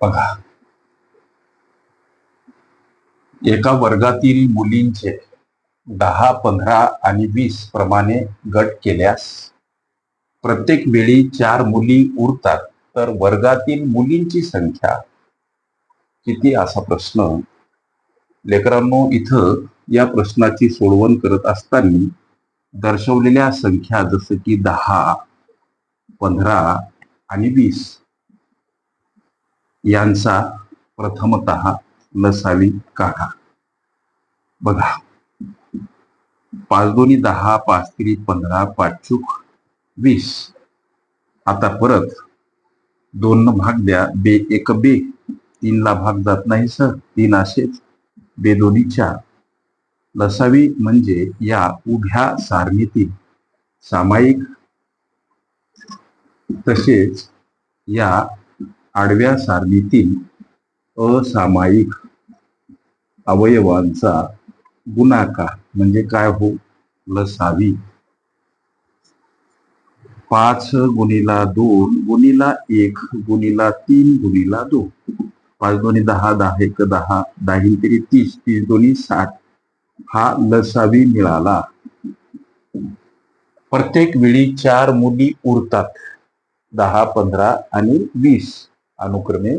बघा. एका वर्गातील मुलींचे दहा पंधरा आणि वीस प्रमाणे गट केल्यास प्रत्येक वेळी चार मुली उरतात. तर वर्गातील मुलींची संख्या किती असा प्रश्न. लेकरांनो इथं या प्रश्नाची सोडवण करत असताना दर्शवलेल्या संख्या जसं की दहा पंधरा आणि वीस यांचा प्रथमत लसावी काढा. बघा. पाच दोन्ही दहा पाच तरी पंधरा पाच चूक वीस. आता परत दोन भाग द्या. बे एक बे. तीनला भाग जात नाही सर. तीन असेच. बे दोन्ही चार. लसावी म्हणजे या उभ्या सारणीतील सामायिक तसेच या आडव्या सारणीतील असामायिक अवयवांचा गुणाकार म्हणजे काय हो? लसावी. पाच गुणीला दोन गुणीला एक गुणीला तीन गुणीला दोन. पाच दोन्ही दहा दहा एक दहा दहा तरी तीस तीस दोन्ही साठ. हा लसावी मिळाला. प्रत्येक वेळी चार मुली उरतात. दहा पंधरा आणि वीस. अनुक्रमे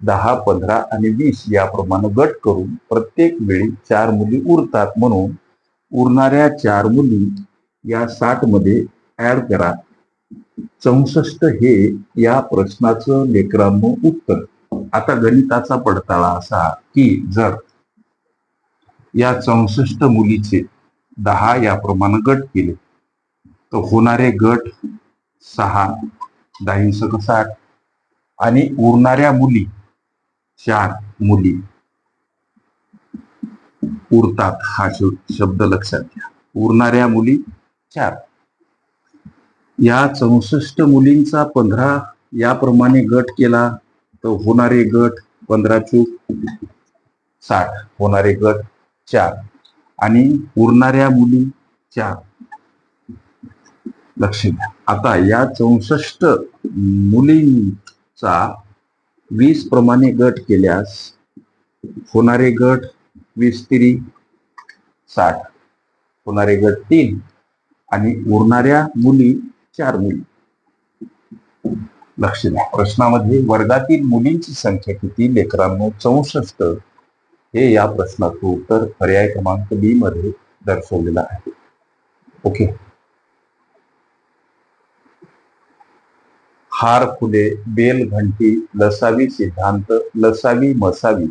दहा पंधरा आणि वीस याप्रमाणे गट करून प्रत्येक वेळी चार मुली उरतात. म्हणून उरणाऱ्या चार मुली या साठमध्ये ऍड करा. चौसष्ट हे या प्रश्नाचं लेकरांनो उत्तर. आता गणिताचा पडताळा असा की जर या चौसष्ट मुलीचे दहा याप्रमाणे गट केले तर होणारे गट सहा दहा साठ आणि उरणाऱ्या मुली चार मुली. उरतात हा शब्द लक्षात घ्या. उरणाऱ्या मुली चार. या चौसष्ट मुलींचा पंधरा याप्रमाणे गट केला तर होणारे गट पंधरा चूक साठ. होणारे गट चार. आणि उरणाऱ्या मुली चार. लक्ष द्या. आता या चौसष्ट चा वीस प्रमाणे गट केल्यास होणारे गट वीस तिरी साठ. होणारे गट तीन आणि उरणाऱ्या मुली चार मुली. लक्ष द्या. प्रश्नामध्ये वर्गातील मुलींची संख्या किती? लेकरांनो चौसष्ट. हे या प्रश्नाचं उत्तर पर्याय क्रमांक बी मध्ये दर्शवलेलं आहे. ओके. हार फुले बेल घंटी लसावी सिद्धांत लसावी मसावी.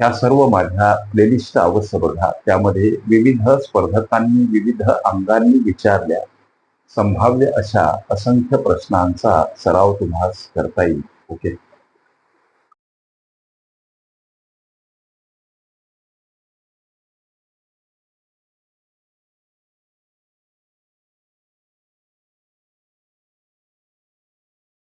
ह्या सर्व माझ्या प्लेलिस्ट अवश्य बघा. त्यामध्ये विविध स्पर्धकांनी विविध अंगांनी विचारल्या. संभाव्य अशा असंख्य प्रश्नांचा सराव तुम्हाला करता येईल. ओके?